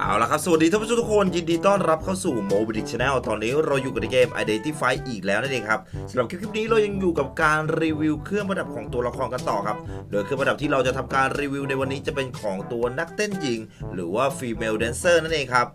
เอาละครับ สวัสดีท่านผู้ชมทุกคน ยินดีต้อนรับเข้าสู่ m o b i l i t Channel ตอนนี้เราอยู่กับในเกม Identify อีกแล้วนั่นเองครับสำหรับคลิปนี้เรายังอยู่กับการรีวิวเครื่องประดับของตัวละครกันต่อครับ โดยเครื่องประดับที่เราจะทำการรีวิวในวันนี้จะเป็นของตัวนักเต้นหญิง หรือว่า Female Dancer นั่นเองครับ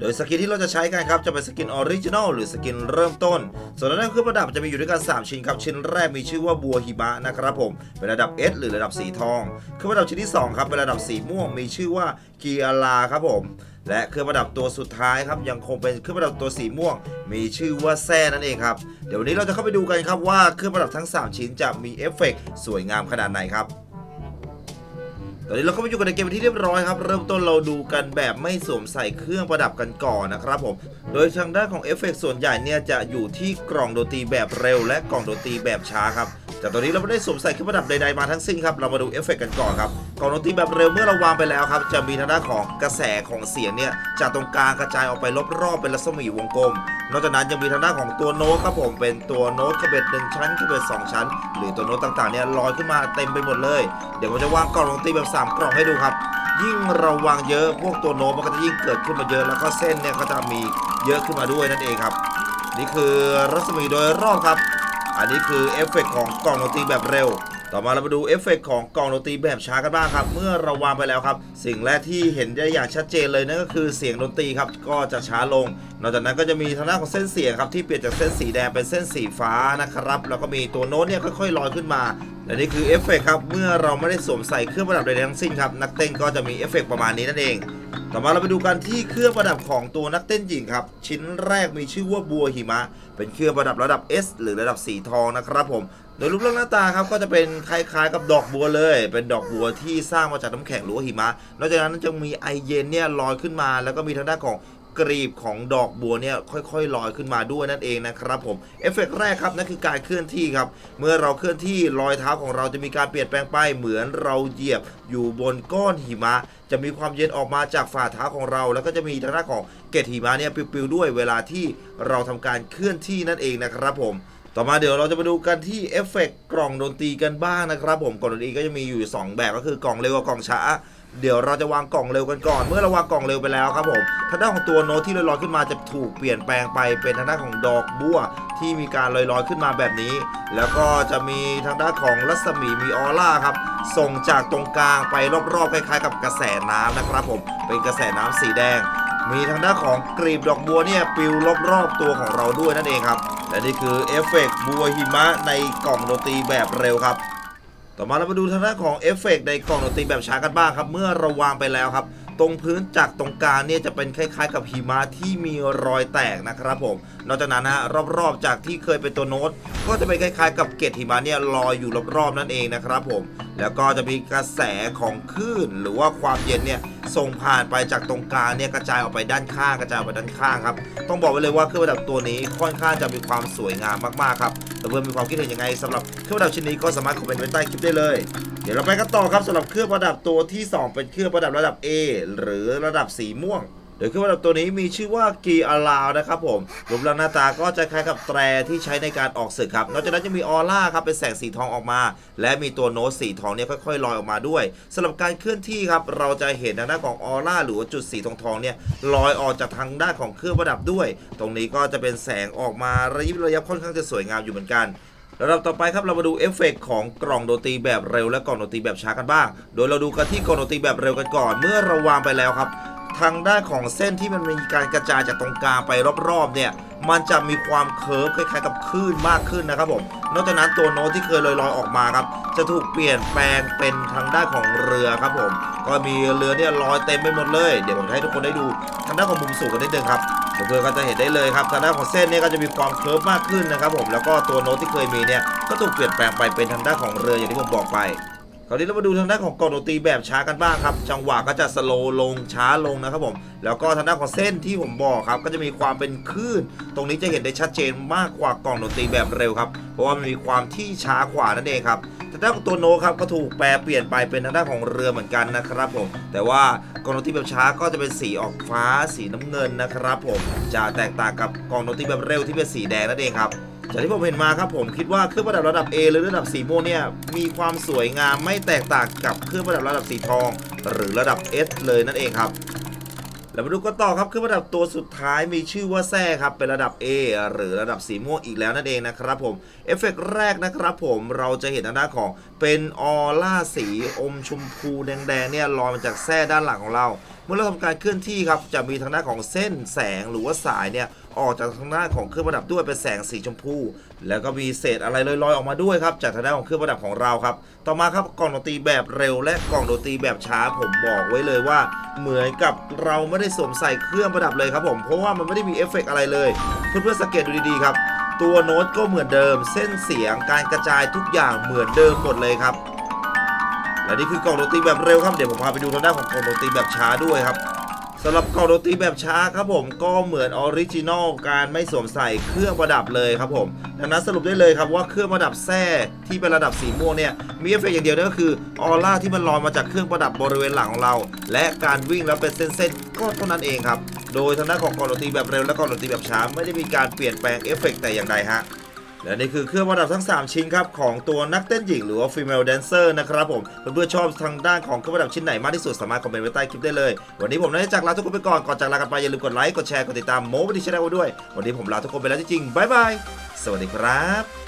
โดยสกินที่เราจะใช้กันครับจะเป็นสกินออริจินอลหรือสกินเริ่มต้น ส่วนด้านเครื่องประดับจะมีอยู่ด้วยกัน 3 ชิ้นครับ ชิ้นแรกมีชื่อว่าบัวหิมะนะครับผม เป็นระดับ S หรือระดับสีทอง เครื่องประดับชิ้นที่ 2 ครับ เป็นระดับสีม่วง มีชื่อว่ากีอาลาครับผม และเครื่องประดับตัวสุดท้ายครับยังคงเป็นเครื่องประดับตัวสีม่วง มีชื่อว่าแซ่นั่นเองครับ เดี๋ยววันนี้เราจะเข้าไปดูกันครับว่าเครื่องประดับทั้ง 3 ชิ้นจะมีเอฟเฟกต์สวยงามขนาดไหนครับ ตอนนี้เราก็มาอยู่กันในเกมเป็นที่เรียบร้อยครับ เริ่มต้นเราดูกันแบบไม่สวมใส่เครื่องประดับกันก่อนนะครับผม โดยทางด้านของเอฟเฟกต์ส่วนใหญ่เนี่ยจะอยู่ที่กล่องดนตรีแบบเร็ว และกล่องดนตรีแบบช้าครับ แต่ตอนนี้เราไม่ได้สวมใส่เครื่องประดับใดๆมาทั้งสิ้นครับ เรามาดูเอฟเฟกต์กันก่อนครับกล่องดนตรีแบบเร็วเมื่อเราวางไปแล้วครับ จะมีทางด้านของกระแสของเสียงเนี่ยจากตรงกลางกระจายออกไปรอบๆเป็นรัศมีวงกลม นอกจากนั้นยังมีทางด้านของตัวโน้ตครับผมเป็นตัวโน้ตขบเบ็ดหนึ่งชั้นขบเบ็ดสองชั้น หรือตัวโน้ตต่างๆเนี่ยลอยขึ้นมาเต็มไปหมดเลย เดี๋ยวผมจะวางกล่องดนตรีแบบสามกล่องให้ดูครับยิ่งเราวางเยอะพวกตัวโน้ตมันก็จะยิ่งเกิดขึ้นมาเยอะแล้วก็เส้นเนี่ยก็จะมีเยอะขึ้นมาด้วยนั่นเองครับ นี่คือรัศมีโดยรอบครับ อันนี้คือเอฟเฟกต์ของกล่องดนตรีแบบเร็ว ต่อมาเรามาดูเอฟเฟกต์ของกล่องดนตรีแบบช้ากันบ้างครับ เมื่อเราวางไปแล้วครับ สิ่งแรกที่เห็นได้อย่างชัดเจนเลยนั่นก็คือเสียงดนตรีครับก็จะช้าลง นอกจากนั้นก็จะมีทางด้านของเส้นเสียงครับที่เปลี่ยนจากเส้นสีแดงเป็นเส้นสีฟ้านะครับ แล้วก็มีตัวโน้ตเนี่ยค่อยๆลอยขึ้นมาและนี่คือเอฟเฟกต์ครับเมื่อเราไม่ได้สวมใส่เครื่องประดับใดทั้งสิ้นครับนักเต้นก็จะมีเอฟเฟกต์ประมาณนี้นั่นเอง ต่อมาเราไปดูกันที่เครื่องประดับของตัวนักเต้นหญิงครับ ชิ้นแรกมีชื่อว่าบัวหิมะ เป็นเครื่องประดับระดับ S หรือระดับสีทองนะครับผมโดยรูปร่างหน้าตาครับก็จะเป็นคล้ายๆกับดอกบัวเลย เป็นดอกบัวที่สร้างมาจากน้ำแข็งหรือว่าหิมะ นอกจากนั้นจะมีไอเย็นเนี่ยลอยขึ้นมา แล้วก็มีทางด้านของ กรีบของดอกบัวเนี่ยค่อยๆลอยขึ้นมาด้วยนั่นเองนะครับผมเอฟเฟกต์แรกครับนั่นคือการเคลื่อนที่ครับ เมื่อเราเคลื่อนที่รอยเท้าของเราจะมีการเปลี่ยนแปลงไปเหมือนเราเหยียบอยู่บนก้อนหิมะ จะมีความเย็นออกมาจากฝ่าเท้าของเรา แล้วก็จะมีทางด้านของเกล็ดหิมะเนี่ยปลิวๆด้วยเวลาที่เราทำการเคลื่อนที่นั่นเองนะครับผมต่อมาเดี๋ยวเราจะมาดูกันที่เอฟเฟกต์กล่องดนตรีกันบ้างนะครับผมกล่องดนตรีก็จะมีอยู่ 2 แบบก็คือกล่องเร็วกับกล่องช้า เดี๋ยวเราจะวางกล่องเร็วกันก่อน เมื่อเราวางกล่องเร็วไปแล้วครับผมทางด้านของตัวโน้ตที่ลอยๆขึ้นมาจะถูกเปลี่ยนแปลงไปเป็นทางด้านของดอกบัวที่มีการลอยๆขึ้นมาแบบนี้ แล้วก็จะมีทางด้านของรัศมีมีออร่าครับ ส่งจากตรงกลางไปรอบๆคล้ายๆ กับกระแสน้ำนะครับผม เป็นกระแสน้ำสีแดง มีทางด้านของกลีบดอกบัวเนี่ยปิวรอบๆตัวของเราด้วยนั่นเองครับ และนี่คือเอฟเฟกต์บัวหิมะในกล่องดนตีแบบเร็วครับ ต่อมาเรามาดูทางด้านของเอฟเฟกต์ในกล่องดนตรีแบบช้ากันบ้างครับ เมื่อเราวางไปแล้วครับ ตรงพื้นจากตรงกลางเนี่ยจะเป็นคล้ายๆ กับหิมะที่มีรอยแตกนะครับผม นอกจากนั้นนะฮะรอบๆจากที่เคยเป็นตัวโน้ต ก็จะเป็นคล้ายๆ กับเกล็ดหิมะเนี่ยลอยอยู่รอบๆนั่นเองนะครับผมแล้วก็จะมีกระแสของคลื่นหรือว่าความเย็นเนี่ยส่งผ่านไปจากตรงกลางเนี่ยกระจายออกไปด้านข้างกระจายออกไปด้านข้างครับต้องบอกไว้เลยว่าเครื่องประดับตัวนี้ค่อนข้างจะมีความสวยงามมากๆครับแต่เพื่อนมีความคิดเห็นยังไงสำหรับเครื่องประดับชิ้นนี้ก็สามารถคอมเมนต์ไว้ใต้คลิปได้เลย เดี๋ยวเราไปกันต่อครับสำหรับเครื่องประดับตัวที่ 2 เป็นเครื่องประดับระดับ A หรือระดับสีม่วง โดยเครื่องประดับตัวนี้มีชื่อว่ากีอาลาวนะครับผมรูปร่างหน้าตาก็จะคล้ายกับแตรที่ใช้ในการออกศึกครับนอกจากนั้นจะมีออร่าครับเป็นแสงสีทองออกมา และมีตัวโน้ตสีทองเนี่ยค่อยๆลอยออกมาด้วยสำหรับการเคลื่อนที่ครับเราจะเห็นทางด้านของออร่าหรือว่าจุดสีทองทองๆเนี่ยลอยออกจากทางด้านของเครื่องประดับด้วย ตรงนี้ก็จะเป็นแสงออกมาระยิบระยับค่อนข้างจะสวยงามอยู่เหมือนกันระดับต่อไปครับเรามาดูเอฟเฟกต์ของกล่องดนตรีแบบเร็วและกล่องดนตรีแบบช้ากันบ้าง โดยเราดูกันที่กล่องดนตรีแบบเร็วกันก่อน เมื่อเราวางไปแล้วครับ ทางด้านของเส้นที่มันมีการกระจายจากตรงกลางไปรอบๆเนี่ยมันจะมีความเคิร์ฟคล้ายๆกับคลื่นมากขึ้นนะครับผม นอกจากนั้นตัวโน้ตที่เคยลอยๆออกมาครับ จะถูกเปลี่ยนแปลงเป็นทางด้านของเรือครับผม ก็มีเรือเนี่ยลอยเต็มไปหมดเลย เดี๋ยวผมให้ทุกคนได้ดูทางด้านของมุมสูงกันนิดนึงครับเพื่อนๆก็จะเห็นได้เลยครับทางด้านของเส้นเนี่ยก็จะมีความเคิร์ฟมากขึ้นนะครับผม แล้วก็ตัวโน้ตที่เคยมีเนี่ยก็ถูกเปลี่ยนแปลงไปเป็นทางด้านของเรืออย่างที่ผมบอกไป คราวนี้เรามาดูทางด้านของกล่องดนตรีแบบช้ากันบ้างครับ จังหวะก็จะสโลลงช้าลงนะครับผม แล้วก็ทางด้านของเส้นที่ผมบอกครับ ก็จะมีความเป็นคลื่น ตรงนี้จะเห็นได้ชัดเจนมากกว่ากล่องดนตรีแบบเร็วครับ เพราะว่ามันมีความที่ช้ากว่านั่นเองครับทางด้านของตัวโน้ตครับก็ถูกแปลเปลี่ยนไปเป็นทางด้านของเรือเหมือนกันนะครับผม แต่ว่ากล่องดนตรีแบบช้าก็จะเป็นสีออกฟ้าสีน้ำเงินนะครับ ผม จะแตกต่างกับกล่องดนตรีแบบเร็วที่เป็นสีแดงนั่นเองครับ จากที่ผมเห็นมาครับผมคิดว่าเครื่องประดับระดับ A หรือระดับสีม่วงเนี่ยมีความสวยงามไม่แตกต่างกับเครื่องประดับระดับสีทอง หรือระดับ S เลยนั่นเองครับแล้วมาดูกันต่อครับเครื่องประดับตัวสุดท้ายมีชื่อว่าแซ่ครับเป็นระดับ A หรือระดับสีม่วงอีกแล้วนั่นเองนะครับผมเอฟเฟกต์แรกนะครับผมเราจะเห็นด้านของเป็นออร่าสีอมชมพูแดงๆเนี่ยลอยมาจากแส้ด้านหลังของเรา มื่อเราทำการเคลื่อนที่ครับจะมีทางด้านของเส้นแสงหรือว่าสายเนี่ยออกจากทางด้านของเครื่องประดับด้วยเป็นแสงสีชมพู แล้วก็มีเศษอะไรลอยๆออกมาด้วยครับจากทางด้านของเครื่องประดับของเราครับ ต่อมาครับกล่องดนตรีแบบเร็ว และกล่องดนตรีแบบช้าผมบอกไว้เลยว่า เหมือนกับเราไม่ได้สวมใส่เครื่องประดับเลยครับผมเพราะว่ามันไม่ได้มีเอฟเฟกต์อะไรเลยเพื่อนๆสังเกตดูดีๆครับตัวโน้ตก็เหมือนเดิม เส้นเสียงการกระจายทุกอย่างเหมือนเดิมหมดเลยครับ และนี่คือกล่องดนตรีแบบเร็วครับ เดี๋ยวผมพาไปดูทางด้านของกล่องดนตรีแบบช้าด้วยครับสำหรับกล่องดนตรีแบบช้าครับผมก็เหมือนออริจินอลการไม่สวมใส่เครื่องประดับเลยครับผมดังนั้นสรุปได้เลยครับว่าเครื่องประดับแท้ที่เป็นระดับสีม่วงเนี่ยมีเอฟเฟกต์อย่างเดียวนั่นก็คือออร่าที่มันลอยมาจากเครื่องประดับบริเวณหลังของเรา และการวิ่งแล้วเป็นเส้นๆก็เท่านั้นเองครับโดยทางด้านของกล่องดนตรีแบบเร็วและกล่องดนตรีแบบช้าไม่ได้มีการเปลี่ยนแปลงเอฟเฟกต์แต่อย่างใดฮะ และนี่คือเครื่องประดับทั้ง 3 ชิ้นครับของตัวนักเต้นหญิงหรือว่า female dancer นะครับผมเพื่อนๆชอบทางด้านของเครื่องประดับชิ้นไหนมากที่สุดสามารถคอมเมนต์ไว้ใต้คลิปได้เลย วันนี้ผมนาจะจากลาทุกคนไปก่อนก่อนจากลากันไปอย่าลืมกดไลค์กดแชร์กดติดตามโมบิดิชแนลด้วย วันนี้ผมลาทุกคนไปแล้วจริงๆบ๊ายบายสวัสดีครับ